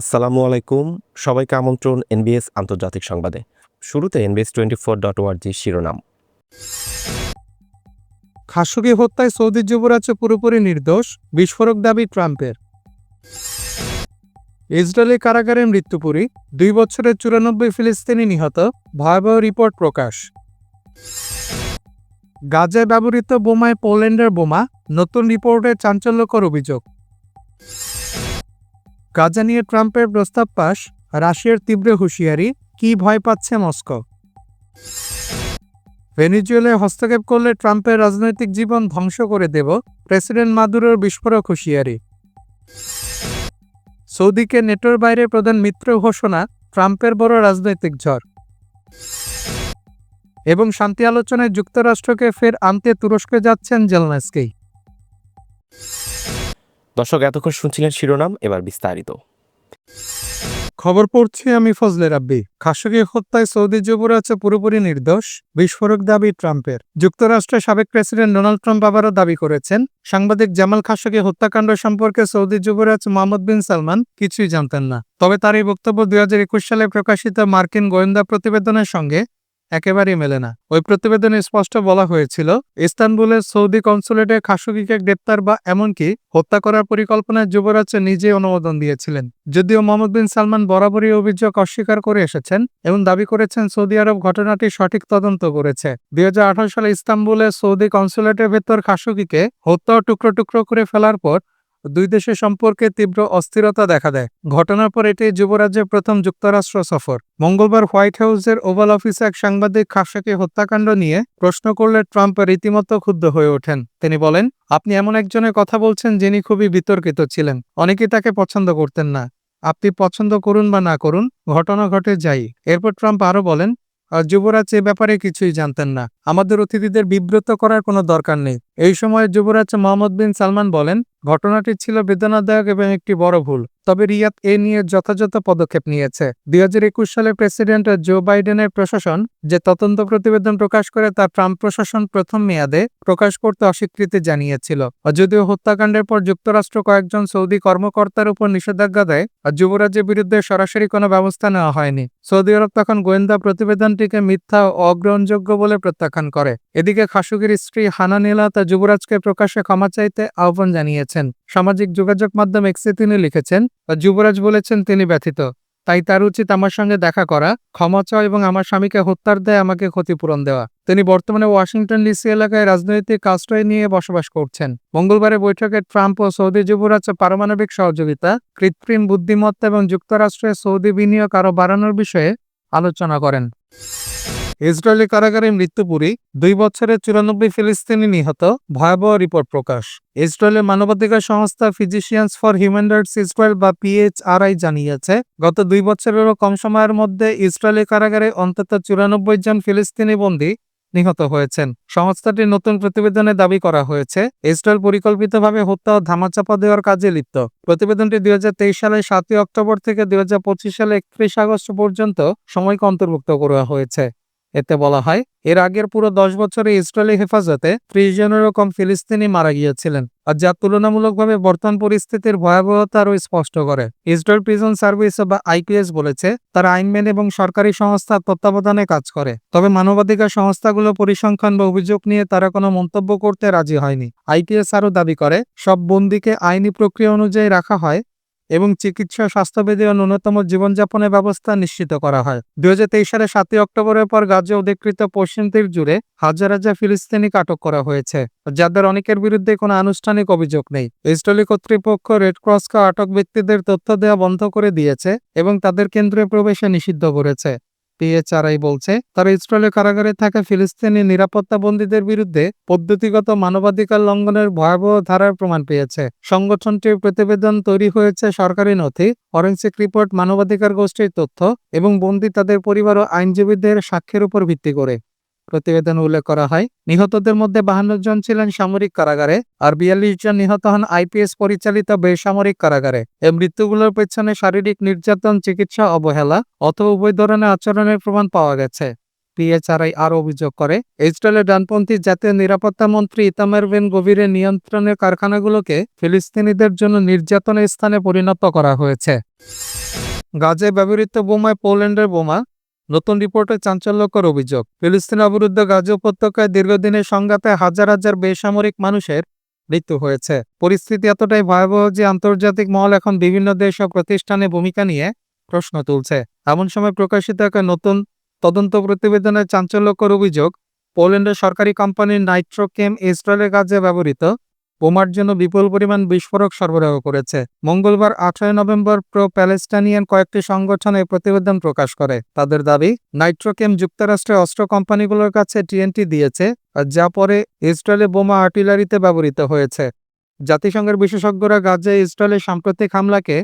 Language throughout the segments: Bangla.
আসসালামু আলাইকুম। সবাইকে আমন্ত্রণ এনবিএস আন্তর্জাতিক সংবাদে। শুরুতে এনবিএস টোয়েন্টি ফোর ডট ওয়ার্জি শিরোনাম। খাশোগি হত্যায় সৌদি যুবরাজ্য পুরোপুরি নির্দোষ, বিস্ফোরক দাবি ট্রাম্পের। ইসরায়েলি কারাগারে মৃত্যুপুরী, দুই বছরের চুরানব্বই ফিলিস্তিনি নিহত, ভয়াবহ রিপোর্ট প্রকাশ। গাজায় ব্যবহৃত বোমায় পোল্যান্ডের বোমা, নতুন রিপোর্টে চাঞ্চল্যকর অভিযোগ। গাজা নিয়ে ট্রাম্পের প্রস্তাব পাশ রাশিয়ার তীব্র হুঁশিয়ারি, কি ভয় পাচ্ছে মস্কো? ভেনিজুয়েলায় হস্তক্ষেপ করলে ট্রাম্পের রাজনৈতিক জীবন ধ্বংস করে দেব প্রেসিডেন্ট মাদুরোর বিস্ফোরক হুঁশিয়ারি। সৌদিকে নেটোর বাইরে প্রধান মিত্র ঘোষণা, ট্রাম্পের বড় রাজনৈতিক ঝড়। এবং শান্তি আলোচনায় যুক্তরাষ্ট্রকে ফের আনতে তুরস্কে যাচ্ছেন জেলনাস্কি। দর্শক, এতক্ষণ শুনছিলেন শিরোনাম, এবার বিস্তারিত। খবর পড়ছি আমি ফজলে রাব্বি। খাশোগি হত্যায় সৌদি যুবরাজ্য পুরোপুরি নির্দোষ, বিস্ফোরক দাবি ট্রাম্পের। যুক্তরাষ্ট্রের সাবেক প্রেসিডেন্ট ডোনাল্ড ট্রাম্প আবারও দাবি করেছেন, সাংবাদিক জামাল খাশোগি হত্যাকাণ্ড সম্পর্কে সৌদি যুবরাজ মোহাম্মদ বিন সালমান কিছুই জানতেন না। তবে তার এই বক্তব্য দুই হাজার একুশ সালে প্রকাশিত মার্কিন গোয়েন্দা প্রতিবেদনের সঙ্গে একেবারেই মেলে না। ওই প্রতিবেদনে স্পষ্ট বলা হয়েছিল, ইস্তানবুলের সৌদি কনসুলেটে খাশোগিকে গ্রেপ্তার বা এমনকি হত্যা করার পরিকল্পনায় যুবরাজ নিজে অনুমোদন দিয়েছিলেন। যদিও মোহাম্মদ বিন সালমান বরাবরই অভিযোগ অস্বীকার করে এসেছেন এবং দাবি করেছেন সৌদি আরব ঘটনাটি সঠিক তদন্ত করেছে। দুই হাজার আঠারো সালে ইস্তানবুলের সৌদি কনসুলেটের ভেতর খাশোগিকে হত্যা টুকরো টুকরো করে ফেলার পর দুই দেশের সম্পর্কে তীব্র অস্থিরতা দেখা দেয়। ঘটনার পর এটি যুবরাজ্যের প্রথম যুক্তরাষ্ট্র সফর। মঙ্গলবার হোয়াইট হাউসের ওভাল অফিসে এক সাংবাদিক খাসাকে হত্যাকাণ্ড নিয়ে প্রশ্ন করলে ট্রাম্প রীতিমতো ক্ষুব্ধ হয়ে ওঠেন। তিনি বলেন, আপনি এমন একজনের কথা বলছেন যিনি খুবই বিতর্কিত ছিলেন। অনেকেই তাকে পছন্দ করতেন না। আপনি পছন্দ করুন বা না করুন, ঘটনা ঘটে যাই। এরপর ট্রাম্প আরও বলেন যুবরাজ এ ব্যাপারে কিছুই জানতেন না। আমাদের অতিথিদের বিব্রত করার কোনো দরকার নেই। এই সময় যুবরাজ মোহাম্মদ বিন সালমান বলেন, ঘটনাটি ছিল বেদনাদায়ক এবং একটি বড় ভুল। তবে রিয়াদ এ নিয়ে যথাযথ পদক্ষেপ নিয়েছে। দুই হাজার একুশ সালে প্রেসিডেন্ট জো বাইডেনের প্রশাসন যে তদন্ত প্রতিবেদন প্রকাশ করে তা ট্রাম্প প্রশাসন প্রথম মেয়াদে প্রকাশ করতে অস্বীকৃতি জানিয়েছিল। যদিও হত্যাকাণ্ডের পর যুক্তরাষ্ট্র কয়েকজন সৌদি কর্মকর্তার উপর নিষেধাজ্ঞা দেয়, আর যুবরাজের বিরুদ্ধে সরাসরি কোনো ব্যবস্থা নেওয়া হয়নি। সৌদি আরব তখন গোয়েন্দা প্রতিবেদনটিকে মিথ্যা ও অগ্রহণযোগ্য বলে প্রত্যাখ্যান করে। এদিকে খাসুগির স্ত্রী হানা নীলা যুবরাজকে প্রকাশ্যে ক্ষমা চাইতে আহ্বান জানিয়েছেন। সামাজিক যোগাযোগ মাধ্যম এক্সে তিনি লিখেছেন, যুবরাজ বলেছেন তিনি ব্যথিত। তাই তার উচিত আমার সঙ্গে দেখা করা, ক্ষমা চাওয়া এবং আমার স্বামীকে হত্যার দেয় আমাকে ক্ষতিপূরণ দেওয়া। তিনি বর্তমানে ওয়াশিংটন ডিসি এলাকায় রাজনৈতিক আশ্রয় নিয়ে বসবাস করছেন। মঙ্গলবারের বৈঠকে ট্রাম্প ও সৌদি যুবরাজ পারমাণবিক সহযোগিতা, কৃত্রিম বুদ্ধিমত্তা এবং যুক্তরাষ্ট্রের সৌদি বিনিয়োগ আরও বাড়ানোর বিষয়ে আলোচনা করেন। ইসরায়েলি কারাগারে মৃত্যুপুরী দুই বছরের চুরানব্বই ফিলিস্তিনি নিহত ভয়াবহ রিপোর্ট প্রকাশ। ইসরায়েলের মানবাধিকার সংস্থা Physicians for Human Rights Israel বা পিএইচআরআই জানিয়েছে, গত দুই বছরেরও কম সময়ের মধ্যে ইসরায়েলি কারাগারে অন্তত চুরানব্বই জন ফিলিস্তিনি বন্দী নিহত হয়েছেন। সংস্থাটির নতুন প্রতিবেদনে দাবি করা হয়েছে, ইসরায়েল পরিকল্পিতভাবে হত্যা ও ধামাচাপা দেওয়ার কাজে লিপ্ত। প্রতিবেদনটি দুই হাজার তেইশ সালের সাতই অক্টোবর থেকে দুই হাজার পঁচিশ সালে একত্রিশ আগস্ট পর্যন্ত সময়কে অন্তর্ভুক্ত করা হয়েছে। এতে বলা হয়, এর আগের পুরো দশ বছরে ইসরায়েলি হেফাজতে ত্রিশ জনেরও কম ফিলিস্তিনি মারা গিয়েছিলেন, আর যা তুলনামূলকভাবে বর্তমান পরিস্থিতির ভয়াবহতা আরও স্পষ্ট করে। ইসরায়েল প্রিজন সার্ভিস বা আইপিএস বলেছে, তারা আইনম্যান এবং সরকারি সংস্থার তত্ত্বাবধানে কাজ করে, তবে মানবাধিকার সংস্থাগুলো পরিসংখ্যান বা অভিযোগ নিয়ে তারা কোনো মন্তব্য করতে রাজি হয়নি। আইপিএস আরও দাবি করে, সব বন্দীকে আইনি প্রক্রিয়া অনুযায়ী রাখা হয় এবং চিকিৎসা স্বাস্থ্যবিধি ও ন্যূনতম জীবনযাপনের ব্যবস্থা নিশ্চিত করা হয়। দুই সালে সাতই অক্টোবরের পর গাজে অধিকৃত পশ্চিম তীর জুড়ে হাজার হাজার ফিলিস্তিনি আটক করা হয়েছে, যাদের অনেকের বিরুদ্ধে কোনো আনুষ্ঠানিক অভিযোগ নেই। ইসরায়েলি কর্তৃপক্ষ রেড ক্রসকে আটক ব্যক্তিদের তথ্য দেওয়া বন্ধ করে দিয়েছে এবং তাদের কেন্দ্রে প্রবেশে নিষিদ্ধ করেছে। পিএচআরআই বলছে, তারা ইসরায়েলের কারাগারে থাকা ফিলিস্তিনি নিরাপত্তা বন্দীদের বিরুদ্ধে পদ্ধতিগত মানবাধিকার লঙ্ঘনের ভয়াবহ ধারার প্রমাণ পেয়েছে। সংগঠনটির প্রতিবেদন তৈরি হয়েছে সরকারি নথি, ফরেন্সিক রিপোর্ট, মানবাধিকার গোষ্ঠীর তথ্য এবং বন্দী তাদের পরিবার ও আইনজীবীদের সাক্ষ্যের উপর ভিত্তি করে। প্রতিবেদনে উল্লেখ করা হয়। নিহতদের মধ্যে বাহান্ন জন ছিলেন সামরিক কারাগারে আর বিয়াল্লিশ জন নিহত হন আইপিএস পরিচালিত বেসামরিক কারাগারে। এই মৃত্যুগুলোর পেছনে শারীরিক নির্যাতন, চিকিৎসা অবহেলা অথবা উভয় ধরনের আচরণের প্রমাণ পাওয়া গেছে। পিএচআরআই আরও অভিযোগ করে, ইসরায়েলের ডানপন্থী জাতীয় নিরাপত্তা মন্ত্রী ইতামের বিন গভীরের নিয়ন্ত্রণের কারখানাগুলোকে ফিলিস্তিনিদের জন্য নির্যাতনের স্থানে পরিণত করা হয়েছে। গাজে ব্যবহৃত বোমায় পোল্যান্ডের বোমা নতুন রিপোর্টে চাঞ্চল্যকর অভিযোগ। ফিলিস্তিন অবরুদ্ধ গাজা উপত্যকায় দীর্ঘদিনের সংঘাতে হাজার হাজার বেসামরিক মানুষের মৃত্যু হয়েছে। পরিস্থিতি এতটাই ভয়াবহ যে আন্তর্জাতিক মহল এখন বিভিন্ন দেশ ও প্রতিষ্ঠানে ভূমিকা নিয়ে প্রশ্ন তুলছে। এমন সময় প্রকাশিত এক নতুন তদন্ত প্রতিবেদনে চাঞ্চল্যকর অভিযোগ, পোল্যান্ডের সরকারি কোম্পানি নাইট্রোকেম ইসরায়েলের কাজে ব্যবহৃত বোমার জন্য বিপুল পরিমাণ বিস্ফোরক সরবরাহ করেছে। মঙ্গলবার আঠারোই নভেম্বর প্রো প্যালেস্টানিয়ান কয়েকটি সংগঠন এই প্রতিবেদন প্রকাশ করে। তাদের দাবি, নাইট্রোকেম যুক্তরাষ্ট্রের অস্ত্র কোম্পানিগুলোর কাছে টিএনটি দিয়েছে যা পরে ইসরায়েলে বোমা আর্টিলারিতে ব্যবহৃত হয়েছে। জাতিসংঘের বিশেষজ্ঞরা গাজায় ইসরায়েলের সাম্প্রতিক হামলাকে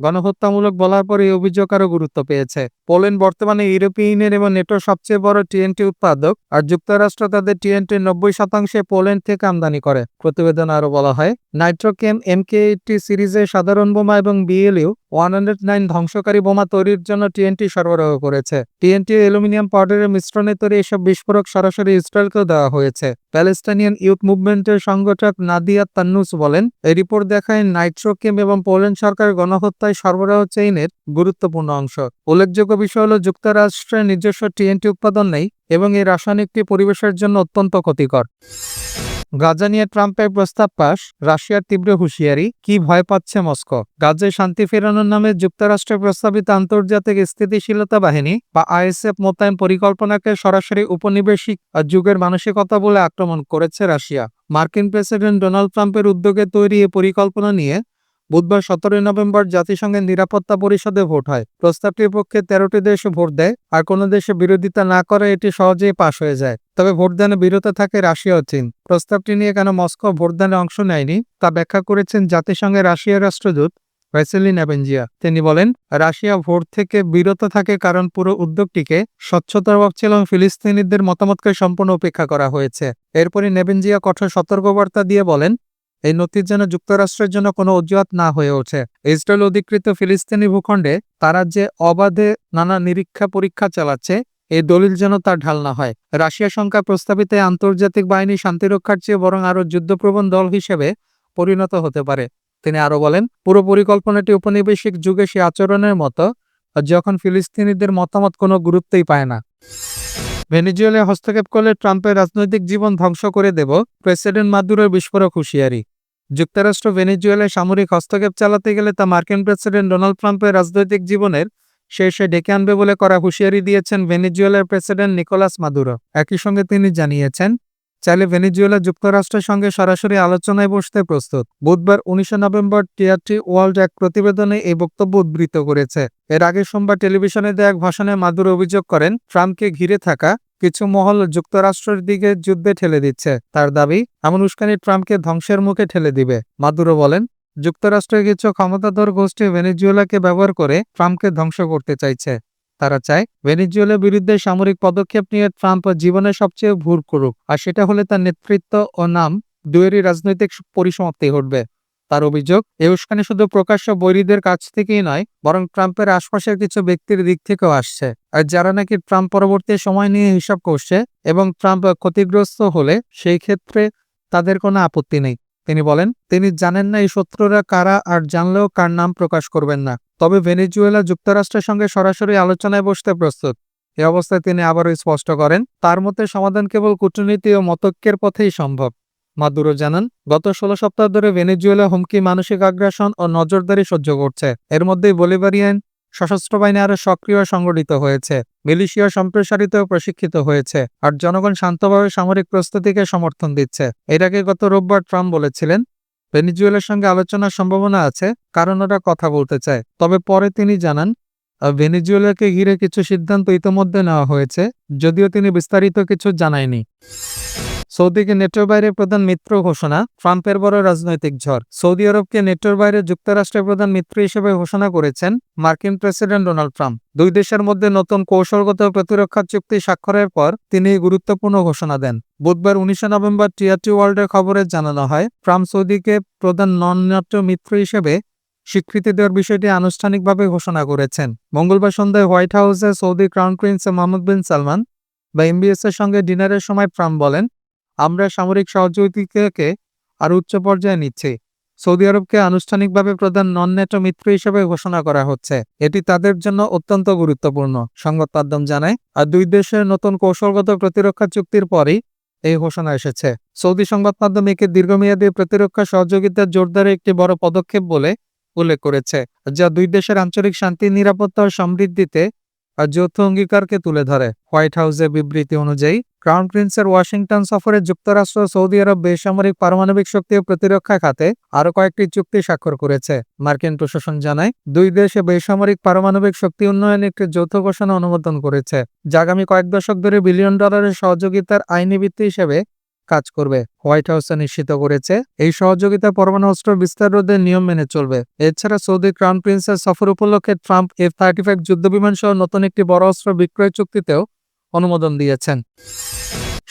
গণহত্যামূলক বলার পর এই অভিযোগ আরও গুরুত্ব পেয়েছে। পোল্যান্ড বর্তমানে ইউরোপীয় ইউনিয়ন এবং নেটোর সবচেয়ে বড় টিএনটি উৎপাদক আর যুক্তরাষ্ট্র তাদের টিএনটির নব্বই শতাংশে পোল্যান্ড থেকে আমদানি করে। প্রতিবেদন আরও বলা হয় নাইট্রোকেম এমকে সিরিজের সাধারণ বোমা এবং বিএলইউ ওয়ান হান্ড্রেড নাইন ধ্বংসকারী বোমা তৈরির জন্য টিএনটি সরবরাহ করেছে। টিএনটি অ্যালুমিনিয়াম পাউডারের মিশ্রণে তৈরি এসব বিস্ফোরক সরাসরি ইসরায়েলকেও দেওয়া হয়েছে। প্যালেস্টাইনিয়ান ইউথ মুভমেন্টের সংগঠক নাদিয়া তান্নুস বলেন এই রিপোর্ট দেখায় নাইট্রোকেম এবং পোল্যান্ড সরকার গণহত্যায় সরবরাহ চেইনের গুরুত্বপূর্ণ অংশ। উল্লেখযোগ্য বিষয় হল, যুক্তরাষ্ট্রের নিজস্ব টিএনটি উৎপাদন নেই এবং এই রাসায়নিকটি পরিবেশের জন্য অত্যন্ত ক্ষতিকর। গাজা নিয়ে ট্রাম্পের প্রস্তাব পাশ রাশিয়ার তীব্র হুঁশিয়ারি, কি ভয় পাচ্ছে মস্কো? গাজায় শান্তি ফেরানোর নামে যুক্তরাষ্ট্রের প্রস্তাবিত আন্তর্জাতিক স্থিতিশীলতা বাহিনী বা আইএসএফ মোতায়েন পরিকল্পনাকে সরাসরি উপনিবেশিক যুগের মানসিকতা বলে আক্রমণ করেছে রাশিয়া। মার্কিন প্রেসিডেন্ট ডোনাল্ড ট্রাম্পের উদ্যোগে তৈরি এ পরিকল্পনা নিয়ে বুধবার সতেরোই নভেম্বর জাতিসংঘের নিরাপত্তা পরিষদে ভোট হয়। প্রস্তাবটির পক্ষে তেরোটি দেশ ভোট দেয় আর কোনো দেশে বিরোধিতা না করে এটি সহজেই পাশ হয়ে যায়। তবে ভোটদানে বিরত থাকে রাশিয়া ও চীন। প্রস্তাবটি নিয়ে কেন মস্কো ভোটদানে অংশ নেয়নি তা ব্যাখ্যা করেছেন জাতিসংঘের রাশিয়ার রাষ্ট্রদূত ভ্যাসেলিন অ্যাভেঞ্জিয়া তিনি বলেন, রাশিয়া ভোট থেকে বিরত থাকে কারণ পুরো উদ্যোগটিকে স্বচ্ছতার ছিল এবং ফিলিস্তিনিদের মতামতকে সম্পূর্ণ উপেক্ষা করা হয়েছে। এরপরই নেবেঞ্জিয়া কঠোর সতর্কবার্তা দিয়ে বলেন এই নথির যেন যুক্তরাষ্ট্রের জন্য কোনো অজুহাত না হয়ে ওঠে। ইসরায়েল অধিকৃত ফিলিস্তিনি ভূখণ্ডে তারা যে অবাধে নানা নিরীক্ষা পরীক্ষা চালাচ্ছে এই দলিল যেন তার ঢাল না হয়। রাশিয়া সংখ্যা প্রস্তাবিত আন্তর্জাতিক বাহিনী শান্তিরক্ষার চেয়ে বরং আরও যুদ্ধপ্রবণ দল হিসেবে পরিণত হতে পারে। তিনি আরও বলেন, পুরো পরিকল্পনাটি উপনিবেশিক যুগে সে আচরণের মতো, যখন ফিলিস্তিনিদের মতামত কোনো গুরুত্বই পায় না। ভেনিজুয়েলায় হস্তক্ষেপ করলে ট্রাম্পের রাজনৈতিক জীবন ধ্বংস করে দেব, প্রেসিডেন্ট মাদুরের বিস্ফোরক হুঁশিয়ারি। যুক্তরাষ্ট্র ভেনিজুয়েলায় সামরিক হস্তক্ষেপ চালাতে গেলে তা মার্কিন প্রেসিডেন্ট ডোনাল্ড ট্রাম্পের রাজনৈতিক জীবনের শেষে ডেকে আনবে বলে করা হুঁশিয়ারি দিয়েছেন ভেনিজুয়েলার প্রেসিডেন্ট নিকোলাস মাদুরো। একই সঙ্গে তিনি জানিয়েছেন চাইলে ভেনিজুয়েলা যুক্তরাষ্ট্রের সঙ্গে সরাসরি আলোচনায় বসতে প্রস্তুত। বুধবার উনিশে নভেম্বর টিআরটি ওয়ার্ল্ড এক প্রতিবেদনে এই বক্তব্য উদ্ধৃত করেছে। এর আগে সোমবার টেলিভিশনে দেয়া এক ভাষণে মাদুর অভিযোগ করেন, ট্রাম্পকে ঘিরে থাকা কিছু মহল যুক্তরাষ্ট্রের দিকে যুদ্ধে ঠেলে দিচ্ছে। তার দাবি, এমন উস্কানি ট্রাম্পকে ধ্বংসের মুখে ঠেলে দিবে। মাদুরো বলেন, যুক্তরাষ্ট্রের কিছু ক্ষমতাধর গোষ্ঠী ভেনেজুয়েলাকে ব্যবহার করে ট্রাম্পকে ধ্বংস করতে চাইছে। তারা চায় ভেনেজুয়েলার বিরুদ্ধে সামরিক পদক্ষেপ নিয়ে ট্রাম্প জীবনের সবচেয়ে ভুল করুক, আর সেটা হলে তার নেতৃত্ব ও নাম দুয়েরই রাজনৈতিক পরিসমাপ্তি ঘটবে। তার অভিযোগ এই উস্কানি শুধু প্রকাশ্য বৈরীদের কাছ থেকেই নয়, বরং ট্রাম্পের আশপাশের কিছু ব্যক্তির দিক থেকেও আসছে। আর যারা নাকি ট্রাম্প পরবর্তী সময় নিয়ে হিসাব করছে এবং ট্রাম্প ক্ষতিগ্রস্ত হলে, সেই ক্ষেত্রে তাদের কোনো আপত্তি নেই। তিনি বলেন, তিনি জানেন না এই শত্রুরা কারা আর জানলেও কার নাম প্রকাশ করবেন না। তবে ভেনেজুয়েলা যুক্তরাষ্ট্রের সঙ্গে সরাসরি আলোচনায় বসতে প্রস্তুত। এ অবস্থায় তিনি আবারও স্পষ্ট করেন, তার মতে সমাধান কেবল কূটনীতি ও মতক্যের পথেই সম্ভব। মাদুরো জানান, গত ষোলো সপ্তাহ ধরে ভেনেজুয়েলা হুমকি, মানসিক আগ্রাসন ও নজরদারি সহ্য করছে। এর মধ্যেই বলিভারিয়ান সশস্ত্র বাহিনী আরও সক্রিয় সংগঠিত হয়েছে। মিলিশিয়া সম্প্রসারিত ও প্রশিক্ষিত হয়েছে আর জনগণ শান্তভাবে সামরিক প্রস্তুতিকে সমর্থন দিচ্ছে। এর আগে গত রোববার ট্রাম্প বলেছিলেন, ভেনিজুয়েলার সঙ্গে আলোচনার সম্ভাবনা আছে, কারণ ওরা কথা বলতে চায়। তবে পরে তিনি জানান ভেনিজুয়েলাকে ঘিরে কিছু সিদ্ধান্ত ইতোমধ্যে নেওয়া হয়েছে, যদিও তিনি বিস্তারিত কিছু জানায়নি। সৌদিকে নেটোর বাইরে প্রধান মিত্র ঘোষণা, ট্রাম্পের বড় রাজনৈতিক ঝড়। সৌদি আরবকে নেটোর বাইরে যুক্তরাষ্ট্রের প্রধান মিত্র হিসেবে ঘোষণা করেছেন মার্কিন প্রেসিডেন্ট ডোনাল্ড ট্রাম্প। দুই দেশের মধ্যে নতুন কৌশলগত প্রতিরক্ষা চুক্তি স্বাক্ষরের পর তিনি গুরুত্বপূর্ণ ঘোষণা দেন। বুধবার উনিশে নভেম্বর টিআরটি ওয়ার্ল্ডের খবরে জানানো হয়, ট্রাম্প সৌদিকে প্রধান নন ন্যাটো মিত্র হিসেবে স্বীকৃতি দেওয়ার বিষয়টি আনুষ্ঠানিকভাবে ঘোষণা করেছেন। মঙ্গলবার সন্ধ্যায় হোয়াইট হাউসে Saudi crown prince Mohammed bin Salman বা এমবিএস এর সঙ্গে ডিনারের সময় ট্রাম্প বলেন আমরা সামরিক সহযোগিতাকে আর উচ্চ পর্যায়ে নিচ্ছি। সৌদি আরবকে আনুষ্ঠানিকভাবে প্রধান নন নেটো মিত্র হিসেবে ঘোষণা করা হচ্ছে। এটি তাদের জন্য অত্যন্ত গুরুত্বপূর্ণ, সংবাদ মাধ্যম জানায়। আর দুই দেশের নতুন কৌশলগত প্রতিরক্ষা চুক্তির পরই এই ঘোষণা এসেছে। সৌদি সংবাদ মাধ্যম একে দীর্ঘমেয়াদী প্রতিরক্ষা সহযোগিতার জোরদারে একটি বড় পদক্ষেপ বলে উল্লেখ করেছে, যা দুই দেশের আঞ্চলিক শান্তি, নিরাপত্তা ও সমৃদ্ধিতে আর যৌথ অঙ্গীকারকে তুলে ধরে। হোয়াইট হাউসের বিবৃতি অনুযায়ী ক্রাউন প্রিন্সের ওয়াশিংটন সফরে যুক্তরাষ্ট্র, সৌদি আরব বেসামরিক পারমাণবিক শক্তি ও প্রতিরক্ষা খাতে আরও কয়েকটি চুক্তি স্বাক্ষর করেছে। মার্কিন প্রশাসন জানায়, দুই দেশে বেসামরিক পারমাণবিক শক্তি উন্নয়নে একটি যৌথ ঘোষণা অনুমোদন করেছে, যা আগামী কয়েক দশক ধরে বিলিয়ন ডলারের সহযোগিতার আইনি ভিত্তি হিসেবে কাজ করবে। হোয়াইট হাউস নিশ্চিত করেছে, এই সহযোগিতা পরমাণু অস্ত্র বিস্তার রোধের নিয়ম মেনে চলবে। এছাড়া সৌদি ক্রাউন প্রিন্সের সফর উপলক্ষে ট্রাম্প এফ থার্টি ফাইভ যুদ্ধবিমান সহ নতুন একটি বড় অস্ত্র বিক্রয় চুক্তিতেও অনুমোদন দিয়েছেন।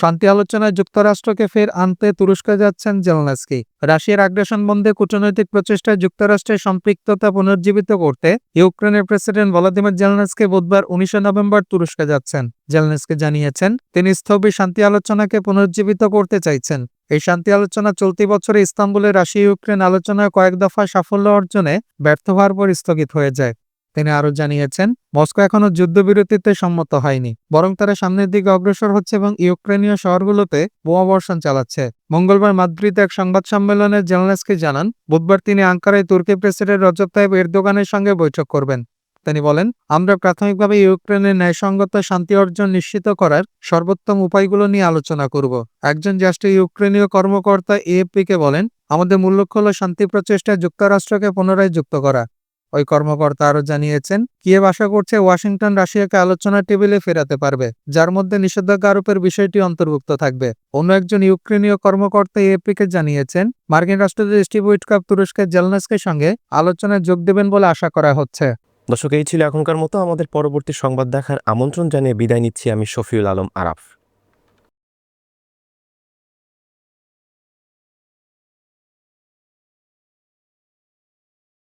শান্তি আলোচনায় যুক্তরাষ্ট্রকে ফের আনতে তুরস্কে যাচ্ছেন জেলনাস্কি। রাশিয়ার আগ্রাসন বন্ধে কূটনৈতিক প্রচেষ্টায় যুক্তরাষ্ট্রের সম্পৃক্ততা পুনর্জীবিত করতে ইউক্রেনের প্রেসিডেন্ট ভলাদিমির জেলনাস্কি বুধবার উনিশে নভেম্বর তুরস্কে যাচ্ছেন। জেলনাস্কি জানিয়েছেন, তিনি স্থবির শান্তি আলোচনাকে পুনর্জীবিত করতে চাইছেন। এই শান্তি আলোচনা চলতি বছরে ইস্তাম্বুলে রাশিয়া ইউক্রেন আলোচনায় কয়েক দফা সাফল্য অর্জনে ব্যর্থ হওয়ার পর স্থগিত হয়ে যায়। তিনি আরও জানিয়েছেন, মস্কো এখনও যুদ্ধবিরতিতে সম্মত হয়নি, বরং তারা সামনের দিকে অগ্রসর হচ্ছে এবং ইউক্রেনীয় শহরগুলোতে বোমাবর্ষণ চালাচ্ছে। মঙ্গলবার মাদ্রিদে এক সংবাদ সম্মেলনে জেলনাসকে জানান, বুধবার তিনি আঙ্কারায় তুর্কি প্রেসিডেন্ট রজব তাইব এরদোগানের সঙ্গে বৈঠক করবেন। তিনি বলেন, আমরা প্রাথমিকভাবে ইউক্রেনের ন্যায়সঙ্গত শান্তি অর্জন নিশ্চিত করার সর্বোত্তম উপায়গুলো নিয়ে আলোচনা করব। একজন জ্যেষ্ঠ ইউক্রেনীয় কর্মকর্তা এএফপিকে বলেন, আমাদের মূল লক্ষ্য হল শান্তি প্রচেষ্টায় যুক্তরাষ্ট্রকে পুনরায় যুক্ত করা। ওই কর্মকর্তা আরও জানিয়েছেন, কিয়েভ আশা করছে ওয়াশিংটন রাশিয়াকে আলোচনার টেবিলে ফেরাতে পারবে, যার মধ্যে নিষেধাজ্ঞা আরোপের বিষয়টি অন্তর্ভুক্ত থাকবে। অন্য একজন ইউক্রেনীয় কর্মকর্তা এএফপিকে জানিয়েছেন, মার্কিন রাষ্ট্রদূত স্টিভ উইটকাপ তুরস্কের জেলনাসকের সঙ্গে আলোচনায় যোগ দেবেন বলে আশা করা হচ্ছে। দর্শক, এই ছিল এখনকার মতো। আমাদের পরবর্তী সংবাদ দেখার আমন্ত্রণ জানিয়ে বিদায় নিচ্ছি আমি শফিউল আলম আরাফ।